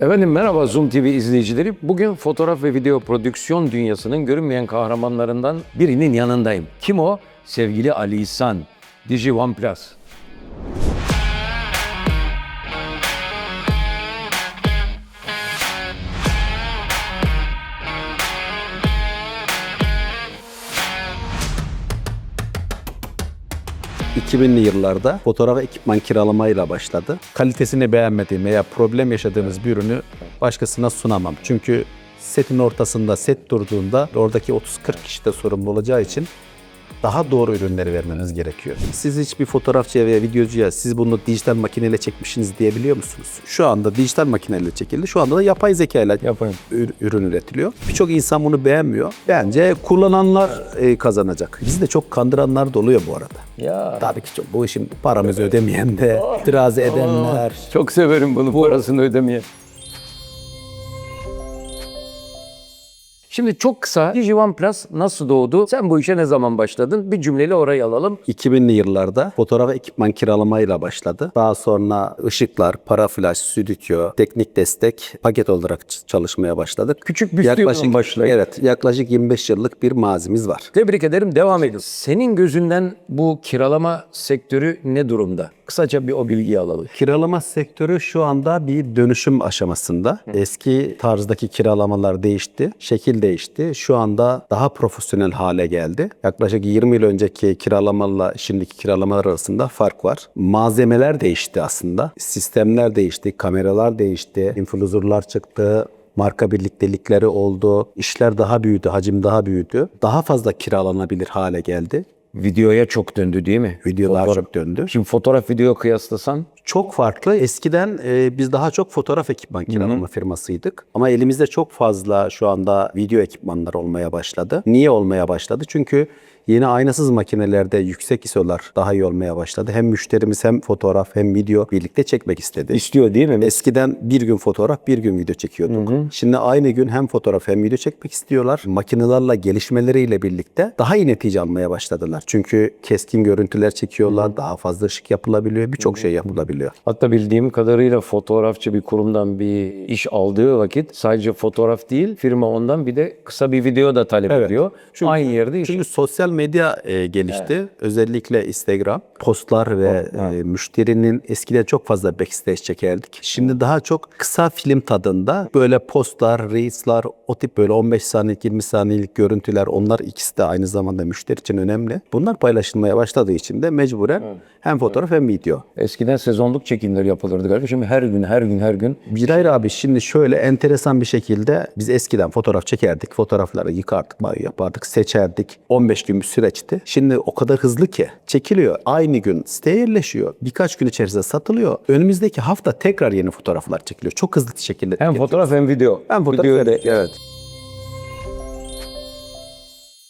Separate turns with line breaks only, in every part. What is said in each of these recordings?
Efendim merhaba Zoom TV izleyicileri. Bugün fotoğraf ve video prodüksiyon dünyasının görünmeyen kahramanlarından birinin yanındayım. Kim o? Sevgili Ali İhsan, Digi OnePlus.
2000'li yıllarda fotoğraf ekipman kiralamayla başladı. Kalitesini beğenmediğim veya problem yaşadığımız bir ürünü başkasına sunamam. Çünkü setin ortasında set durduğunda oradaki 30-40 kişi de sorumlu olacağı için daha doğru ürünleri vermeniz gerekiyor. Siz hiçbir fotoğrafçıya veya videocuya siz bunu dijital makineyle çekmişsiniz diyebiliyor musunuz? Şu anda dijital makineyle çekildi. Şu anda da yapay zeka ile ürün üretiliyor. Birçok insan bunu beğenmiyor. Bence kullananlar e, kazanacak. Bizi de çok kandıranlar da oluyor bu arada.
Ya
Tabii ki çok, bu işin paramızı ödemeyen de, itiraz edenler.
çok severim bunu parasını ödemeye. Şimdi çok kısa Digi OnePlus nasıl doğdu? Sen bu işe ne zaman başladın? Bir cümleyle orayı alalım.
2000'li yıllarda fotoğraf ekipman kiralamayla başladı. Daha sonra ışıklar, para flash, stüdyo, teknik destek paket olarak çalışmaya başladık.
Küçük büstüyordan başlayıp.
Evet, yaklaşık 25 yıllık bir mazimiz var.
Tebrik ederim. Devam edin. Senin gözünden bu kiralama sektörü ne durumda? Kısaca bir o bilgiyi alalım.
Kiralama sektörü şu anda bir dönüşüm aşamasında. Eski tarzdaki kiralamalar değişti, şekil değişti. Şu anda daha profesyonel hale geldi. Yaklaşık 20 yıl önceki kiralamalarla şimdiki kiralamalar arasında fark var. Malzemeler değişti aslında. Sistemler değişti, kameralar değişti, influencerlar çıktı, marka birliktelikleri oldu. İşler daha büyüdü, hacim daha büyüdü. Daha fazla kiralanabilir hale geldi.
Videoya çok döndü değil mi?
Videolar
Fotoğraf-
çok döndü.
Şimdi fotoğraf video kıyaslasan
Çok farklı. Eskiden e, biz daha çok fotoğraf ekipman kiralama firmasıydık. Ama elimizde çok fazla şu anda video ekipmanlar olmaya başladı. Niye olmaya başladı? Çünkü yeni aynasız makinelerde yüksek ISO'lar daha iyi olmaya başladı. Hem müşterimiz hem fotoğraf hem video birlikte çekmek istedi.
istiyor değil mi?
Eskiden bir gün fotoğraf, bir gün video çekiyorduk. Şimdi aynı gün hem fotoğraf hem video çekmek istiyorlar. Makinelerle gelişmeleriyle birlikte daha iyi netice almaya başladılar. Çünkü keskin görüntüler çekiyorlar, daha fazla ışık yapılabiliyor, birçok şey yapılabiliyor.
Hatta bildiğim kadarıyla fotoğrafçı bir kurumdan bir iş aldığı vakit sadece fotoğraf değil firma ondan bir de kısa bir video da talep
Evet.
ediyor.
Çünkü-
Aynı yerde iş.
Çünkü sosyal medya e, gelişti. Özellikle Instagram. Postlar ve e, müşterinin eskiden çok fazla backstage çekerdik. Şimdi daha çok kısa film tadında böyle postlar, reels'lar, o tip böyle 15 saniyelik, 20 saniyelik görüntüler onlar ikisi de aynı zamanda müşteri için önemli. Bunlar paylaşılmaya başladığı için de mecburen hem fotoğraf hem video.
Eskiden sezonluk çekimler yapılırdı galiba. Şimdi her gün her gün her gün
Birayr abi şimdi şöyle enteresan bir şekilde biz eskiden fotoğraf çekerdik, fotoğrafları yıkardık, yapardık, seçerdik. 15 gün bir süreçti. Şimdi o kadar hızlı ki çekiliyor. Aynı gün siteye yerleşiyor. Birkaç gün içerisinde satılıyor. Önümüzdeki hafta tekrar yeni fotoğraflar çekiliyor. Çok hızlı bir şekilde.
hem fotoğraf hem video.
Hem fotoğraf
Video
hem-
da- evet.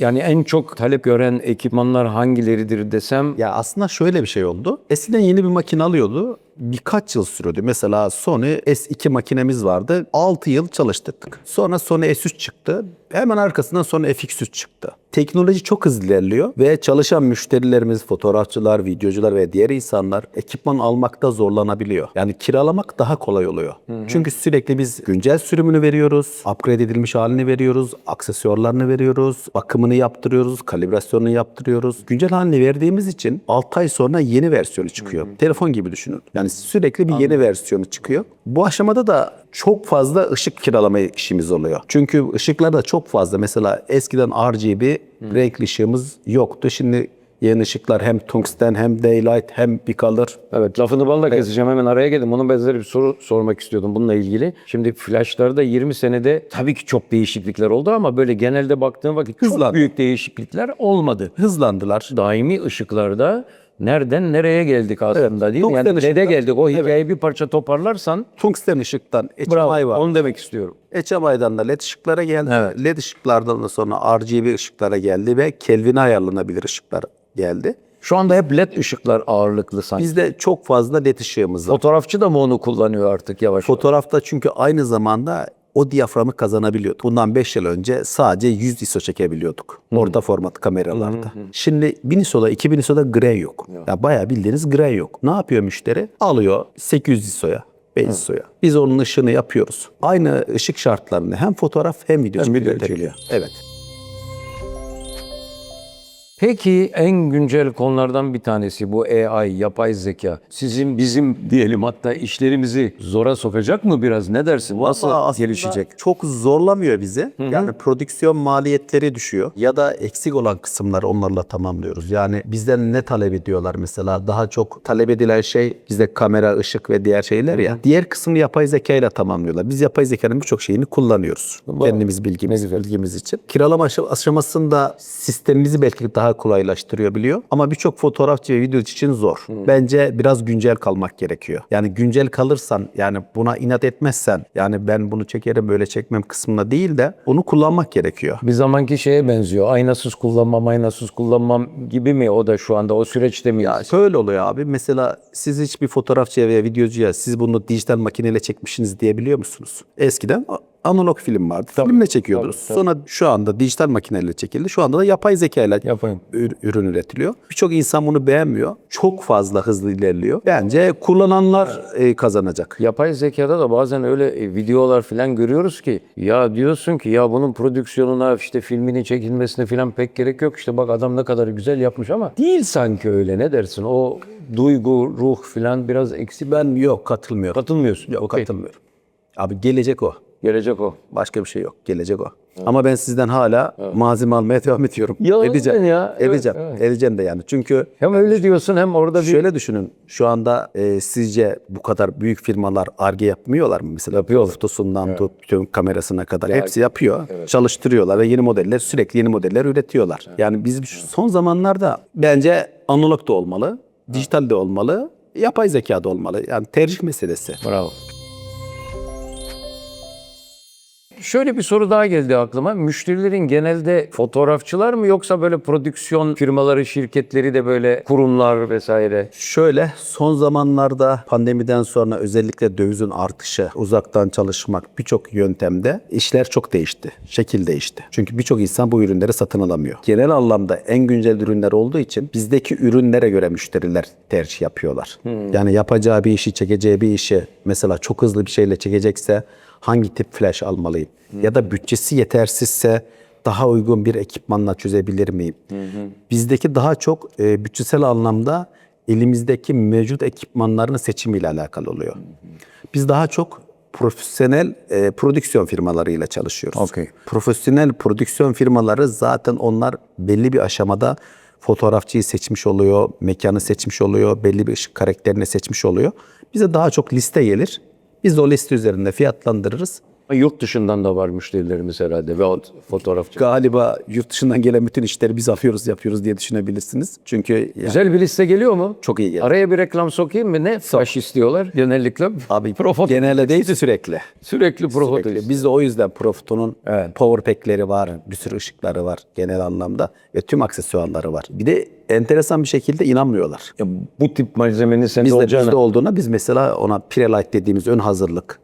Yani en çok talep gören ekipmanlar hangileridir desem
Ya aslında şöyle bir şey oldu. Eskiden yeni bir makine alıyordu. Birkaç yıl sürüyordu. Mesela Sony S2 makinemiz vardı. 6 yıl çalıştırdık. Sonra Sony S3 çıktı. Hemen arkasından Sony FX3 çıktı. Teknoloji çok hızlı ilerliyor ve çalışan müşterilerimiz, fotoğrafçılar, videocular ve diğer insanlar ekipman almakta zorlanabiliyor. Yani kiralamak daha kolay oluyor. Çünkü sürekli biz güncel sürümünü veriyoruz, upgrade edilmiş halini veriyoruz, aksesuarlarını veriyoruz, bakımını yaptırıyoruz, kalibrasyonunu yaptırıyoruz. Güncel halini verdiğimiz için 6 ay sonra yeni versiyonu çıkıyor. Telefon gibi düşünün. Yani sürekli bir yeni versiyonu çıkıyor. Bu aşamada da çok fazla ışık kiralama işimiz oluyor. Çünkü ışıklar da çok fazla. Mesela eskiden RGB renkli ışığımız yoktu. Şimdi yeni ışıklar hem tungsten hem daylight hem bicolor.
Evet lafını balla keseceğim hemen araya geldim. Onun benzeri bir soru sormak istiyordum bununla ilgili. Şimdi flashlarda 20 senede tabii ki çok değişiklikler oldu ama böyle genelde baktığım vakit çok
Hızlandı.
büyük değişiklikler olmadı.
Hızlandılar.
Daimi ışıklarda nereden nereye geldik aslında değil mi? Yani
ışıklar-
geldik o hikayeyi bir parça toparlarsan
Tungsten ışıktan
bravo
HMI var.
onu demek istiyorum.
HMI'dan da LED ışıklara geldi.
Evet.
LED ışıklardan da sonra RGB ışıklara geldi ve Kelvin'e ayarlanabilir ışıklar geldi.
Şu anda hep led ışıklar ağırlıklı sanki.
Bizde çok fazla led ışığımız var.
Fotoğrafçı da mı onu kullanıyor artık yavaş yavaş?
Fotoğrafta çünkü aynı zamanda o diyaframı kazanabiliyorduk. Bundan 5 yıl önce sadece 100 ISO çekebiliyorduk. Orta format kameralarda. Şimdi 1000 ISO'da 2000 ISO'da gray yok. Ya bayağı bildiğiniz gray yok. Ne yapıyor müşteri? Alıyor 800 ISO'ya. Beyaz suya. Biz onun ışığını yapıyoruz. Aynı ışık şartlarında hem fotoğraf hem video
Hem video
çekiliyor. Evet.
Peki en güncel konulardan bir tanesi bu AI, yapay zeka. Sizin, bizim diyelim hatta işlerimizi zora sokacak mı biraz? Ne dersin? Nasıl gelişecek?
Çok zorlamıyor bizi. Yani prodüksiyon maliyetleri düşüyor. Ya da eksik olan kısımları onlarla tamamlıyoruz. Yani bizden ne talep ediyorlar mesela? Daha çok talep edilen şey bizde kamera, ışık ve diğer şeyler ya. Diğer kısmını yapay zeka ile tamamlıyorlar. Biz yapay zekanın birçok şeyini kullanıyoruz. Kendimiz bilgimiz, bilgimiz için. Kiralama aşa- aşamasında sistemimizi belki daha kolaylaştırıyor biliyor. Ama birçok fotoğrafçı ve videocu için zor. Bence biraz güncel kalmak gerekiyor. Yani güncel kalırsan yani buna inat etmezsen yani ben bunu çekerim böyle çekmem kısmına değil de onu kullanmak gerekiyor.
Bir zamanki şeye benziyor. Aynasız kullanmam, aynasız kullanmam gibi mi o da şu anda? O süreçte mi?
Ya şöyle oluyor abi. Mesela siz hiçbir fotoğrafçıya veya videocuya siz bunu dijital makineyle çekmişsiniz diyebiliyor musunuz? Eskiden analog film vardı. Filmle çekiyordunuz. Sonra şu anda dijital makineyle çekildi. Şu anda da yapay zeka ile ürün üretiliyor. Birçok insan bunu beğenmiyor. Çok fazla hızlı ilerliyor. Bence kullananlar e, kazanacak.
Yapay zekada da bazen öyle e, videolar falan görüyoruz ki ya diyorsun ki ya bunun prodüksiyonuna işte filminin çekilmesine falan pek gerek yok. İşte bak adam ne kadar güzel yapmış ama değil sanki öyle ne dersin? O duygu, ruh falan biraz eksik.
Ben yok katılmıyorum.
Katılmıyorsun.
Yok
Okey.
katılmıyorum. Abi gelecek o.
Gelecek o.
Başka bir şey yok. Gelecek o. Ama ben sizden hala malzeme almaya devam ediyorum.
Ya
edeceğim.
ya, evet,
edeceğim.
evet.
Edeceğim de yani. Çünkü
Hem öyle diyorsun hem orada bir
şöyle düşünün. Şu anda e, sizce bu kadar büyük firmalar arge yapmıyorlar mı? Mesela
Yapıyorlar.
fotosundan tut bütün kamerasına kadar hepsi yapıyor. Çalıştırıyorlar ve yeni modeller sürekli yeni modeller üretiyorlar. Yani biz şu son zamanlarda bence analog da olmalı, dijital de olmalı, yapay zeka da olmalı. Yani tercih meselesi.
Bravo. Şöyle bir soru daha geldi aklıma. Müşterilerin genelde fotoğrafçılar mı yoksa böyle prodüksiyon firmaları, şirketleri de böyle kurumlar vesaire?
Şöyle son zamanlarda pandemiden sonra özellikle dövizin artışı, uzaktan çalışmak birçok yöntemde işler çok değişti. Şekil değişti. Çünkü birçok insan bu ürünleri satın alamıyor. Genel anlamda en güncel ürünler olduğu için bizdeki ürünlere göre müşteriler tercih yapıyorlar. Yani yapacağı bir işi, çekeceği bir işi mesela çok hızlı bir şeyle çekecekse hangi tip flash almalıyım? Ya da bütçesi yetersizse daha uygun bir ekipmanla çözebilir miyim? Bizdeki daha çok e, bütçesel anlamda elimizdeki mevcut ekipmanların seçimiyle alakalı oluyor. Biz daha çok profesyonel e, prodüksiyon firmalarıyla çalışıyoruz.
Okey.
Profesyonel prodüksiyon firmaları zaten onlar belli bir aşamada fotoğrafçıyı seçmiş oluyor, mekanı seçmiş oluyor, belli bir ışık karakterini seçmiş oluyor. Bize daha çok liste gelir. Biz de o liste üzerinde fiyatlandırırız.
Yurt dışından da var müşterilerimiz herhalde ve fotoğrafçı.
Galiba yurt dışından gelen bütün işleri biz alıyoruz, yapıyoruz diye düşünebilirsiniz. Çünkü yani
Güzel bir liste geliyor mu?
Çok iyi geldi.
Araya bir reklam sokayım mı? Ne flash istiyorlar genellikle?
abi
Pro foto-
genelde değil sürekli.
Sürekli pro foto
Sürekli.
istiyor.
Biz de o yüzden Profoto'nun power pack'leri var, bir sürü ışıkları var genel anlamda ve tüm aksesuarları var. Bir de enteresan bir şekilde inanmıyorlar.
Ya bu tip malzemenin sende
Bizde,
olacağına...
bizde olduğuna biz mesela ona pre-light dediğimiz ön hazırlık,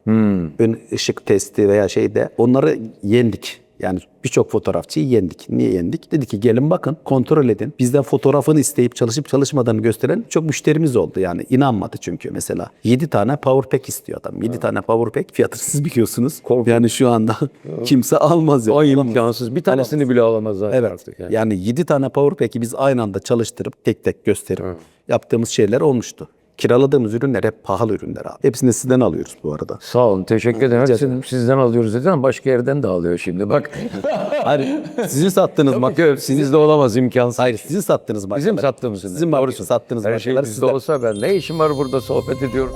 ön ışık testi veya şeyde onları yendik. Yani birçok fotoğrafçıyı yendik. Niye yendik? Dedi ki gelin bakın kontrol edin. Bizden fotoğrafını isteyip çalışıp çalışmadığını gösteren çok müşterimiz oldu. Yani inanmadı çünkü mesela. 7 tane power pack istiyor adam. 7 tane power pack fiyatını siz biliyorsunuz. Yani şu anda kimse almaz. Yani.
Ay imkansız. Bir tanesini bile alamaz zaten
Evet.
artık. Yani.
Yani 7 tane power pack'i biz aynı anda çalıştırıp tek tek gösterip yaptığımız şeyler olmuştu. Kiraladığımız ürünler hep pahalı ürünler abi. Hepsini sizden alıyoruz bu arada.
Sağ olun. Teşekkür ederim. Sizin- Sizden alıyoruz dedi ama başka yerden de alıyor şimdi. Bak.
Hayır, sizin sattığınız makine,
sizde olamaz imkansız.
hayır, sizin sattığınız makine.
Bizim sattığımız.
Sizin makine, sattığınız
Her şey
makineler
bizde olsa ben ne işim var burada sohbet ediyorum.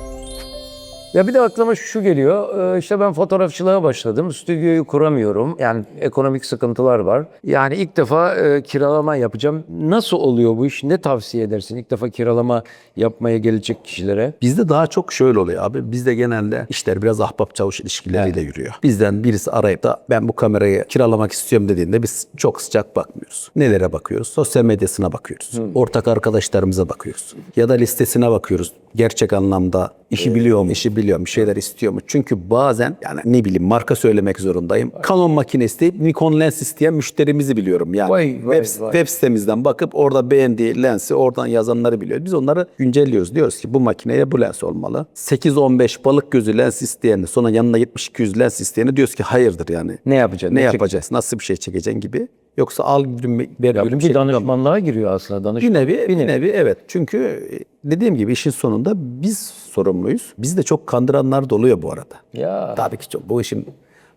Ya bir de aklıma şu geliyor. Ee, işte ben fotoğrafçılığa başladım. Stüdyoyu kuramıyorum. Yani ekonomik sıkıntılar var. Yani ilk defa e, kiralama yapacağım. Nasıl oluyor bu iş? Ne tavsiye edersin ilk defa kiralama yapmaya gelecek kişilere?
Bizde daha çok şöyle oluyor abi. Bizde genelde işler biraz ahbap çavuş ilişkileriyle yürüyor. Bizden birisi arayıp da ben bu kamerayı kiralamak istiyorum dediğinde biz çok sıcak bakmıyoruz. Nelere bakıyoruz? Sosyal medyasına bakıyoruz. Ortak arkadaşlarımıza bakıyoruz. Ya da listesine bakıyoruz. Gerçek anlamda işi biliyor mu? İşi biliyorum bir şeyler istiyor mu? Çünkü bazen yani ne bileyim marka söylemek zorundayım. Canon makine isteyip Nikon lens isteyen müşterimizi biliyorum. Yani
Vay, vay,
web,
vay.
web sitemizden bakıp orada beğendiği lensi oradan yazanları biliyoruz. Biz onları güncelliyoruz. Diyoruz ki bu makineye bu lens olmalı. 8-15 balık gözü lens isteyeni sonra yanına 70-200 lens isteyeni diyoruz ki hayırdır yani.
Ne yapacaksın?
Ne
Ne
yapacağız? Nasıl bir şey çekeceksin gibi. Yoksa al gülüm ver gülüm
bir
şey yok.
danışmanlığa giriyor aslında. Danış
Bir nevi, bir nevi evet. Çünkü e, dediğim gibi işin sonunda biz sorumluyuz. Biz de çok kandıranlar da oluyor bu arada.
Ya.
Tabii ki çok, bu işin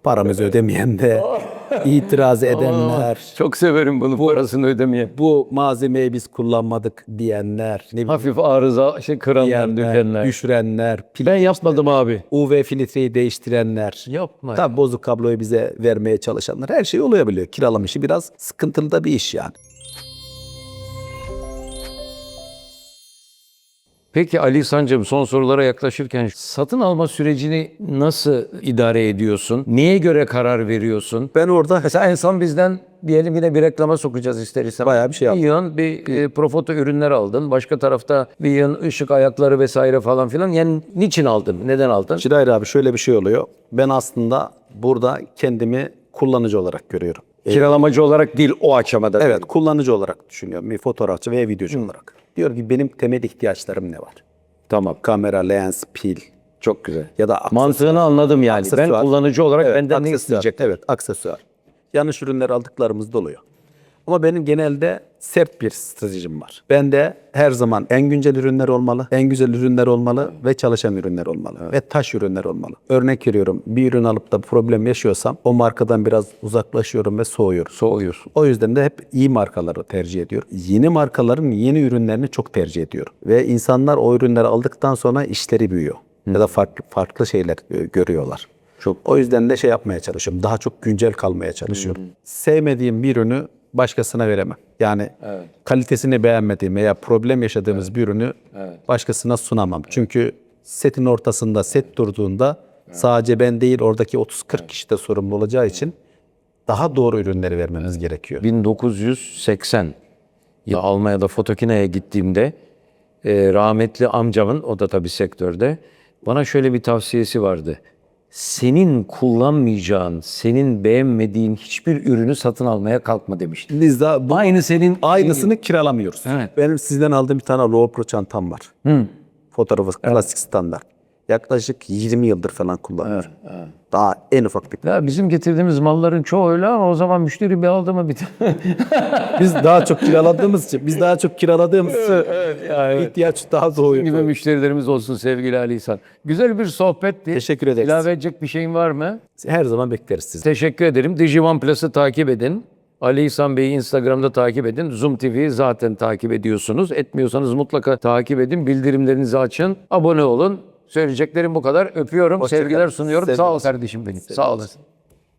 paramızı ödemeyen de, itiraz edenler,
Çok severim bunu parasını ödemeyen.
bu malzemeyi biz kullanmadık diyenler, ne
Hafif arıza şey kıranlar,
diyenler,
dökenler.
düşürenler, pil,
Ben yapmadım abi.
UV filtreyi değiştirenler.
Yapma.
Tabii bozuk kabloyu bize vermeye çalışanlar her şey olabiliyor. Kiralama işi biraz sıkıntılı da bir iş yani.
Peki Ali Sancım son sorulara yaklaşırken satın alma sürecini nasıl idare ediyorsun? Neye göre karar veriyorsun?
Ben orada
Mesela en son bizden diyelim yine bir reklama sokacağız ister istemez.
Bayağı bir şey aldım.
Bir yığın bir e, profoto ürünler aldın. Başka tarafta bir yığın ışık ayakları vesaire falan filan. Yani niçin aldın? Neden aldın?
Şirayir abi şöyle bir şey oluyor. Ben aslında burada kendimi kullanıcı olarak görüyorum.
Kiralamacı olarak değil o aşamada.
Evet, kullanıcı olarak düşünüyorum. Bir fotoğrafçı ve videocu olarak. Diyor ki benim temel ihtiyaçlarım ne var?
Tamam.
Kamera, lens, pil
Çok güzel.
ya da aksesuar.
Mantığını anladım yani. Ben
aksesuar.
kullanıcı olarak
Evet,
benden ne isteyecek?
Evet, aksesuar. Yanlış ürünler aldıklarımız da oluyor. Ama benim genelde sert bir stratejim var. Bende her zaman en güncel ürünler olmalı, en güzel ürünler olmalı ve çalışan ürünler olmalı ve taş ürünler olmalı. Örnek veriyorum bir ürün alıp da problem yaşıyorsam o markadan biraz uzaklaşıyorum ve soğuyorum.
Soğuyorsun.
O yüzden de hep iyi markaları tercih ediyorum. Yeni markaların yeni ürünlerini çok tercih ediyorum. Ve insanlar o ürünleri aldıktan sonra işleri büyüyor. Ya da farklı farklı şeyler e, görüyorlar.
Çok.
O yüzden de şey yapmaya çalışıyorum. Daha çok güncel kalmaya çalışıyorum. Sevmediğim bir ürünü başkasına veremem. Yani kalitesini beğenmediğim veya problem yaşadığımız bir ürünü başkasına sunamam. Çünkü setin ortasında set durduğunda sadece ben değil oradaki 30-40 kişi de sorumlu olacağı için daha doğru ürünleri vermemiz gerekiyor.
1980 ya Almanya'da Fotokina'ya gittiğimde e, rahmetli amcamın o da tabii sektörde bana şöyle bir tavsiyesi vardı. Senin kullanmayacağın, senin beğenmediğin hiçbir ürünü satın almaya kalkma demişti.
Biz daha bu
Aynı senin
aynısını kiralamıyoruz.
Evet.
Benim sizden aldığım bir tane Low Pro çantam var. Fotoğrafı klasik standart. Yaklaşık 20 yıldır falan kullanıyorum. Daha en ufak bir.
ya bizim getirdiğimiz malların çoğu öyle ama o zaman müşteri bir aldı mı bir
Biz daha çok kiraladığımız için, biz daha çok kiraladığımız için
yani
ihtiyaç daha doğuyor.
gibi müşterilerimiz olsun sevgili Ali İhsan. Güzel bir sohbetti.
Teşekkür ederiz.
İlave edecek bir şeyin var mı?
Her zaman bekleriz sizi.
Teşekkür ederim. Digione Plus'ı takip edin. Ali İhsan Bey'i Instagram'da takip edin. Zoom TV'yi zaten takip ediyorsunuz. Etmiyorsanız mutlaka takip edin. Bildirimlerinizi açın. Abone olun. Söyleyeceklerim bu kadar. Öpüyorum.
Hoşça
Sevgiler sunuyorum.
Sevgiler.
Sağ ol kardeşim benim. Sağ olasın.